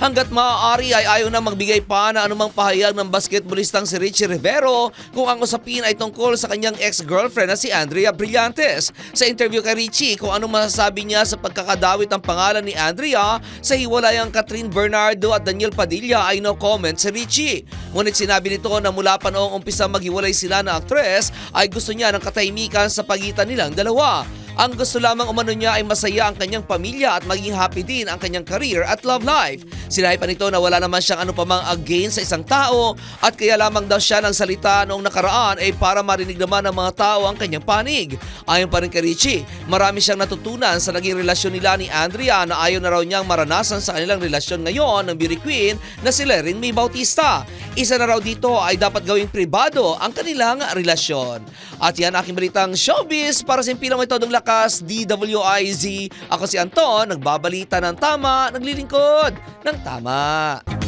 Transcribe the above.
hanggat maaari ay ayaw na magbigay pa na anumang pahayag ng basketballistang si Richie Rivero kung ang usapin ay tungkol sa kanyang ex-girlfriend na si Andrea Brillantes. Sa interview kay Richie kung ano masasabi niya sa pagkakadawit ng pangalan ni Andrea sa hiwalayang Catherine Bernardo at Daniel Padilla ay no comment si Richie. Ngunit sinabi nito na mula pa noong umpisa maghiwalay sila na aktres ay gusto niya ng katahimikan sa pagitan nilang dalawa. Ang gusto lamang umano niya ay masaya ang kanyang pamilya at maging happy din ang kanyang career at love life. Sinabi pa nito na wala naman siyang ano pamang against sa isang tao at kaya lamang daw siya ng salita noong nakaraan ay para marinig naman ng mga tao ang kanyang panig. Ayon pa rin kay Richie, marami siyang natutunan sa naging relasyon nila ni Andrea na ayaw na raw niyang maranasan sa kanilang relasyon ngayon ng beauty queen na si Lerin May Bautista. Isa na raw dito ay dapat gawing pribado ang kanilang relasyon. At yan aking balitang showbiz para sa impilang ito ng lakas DWIZ. Ako si Anton, nagbabalita ng tama, naglilingkod ng tama.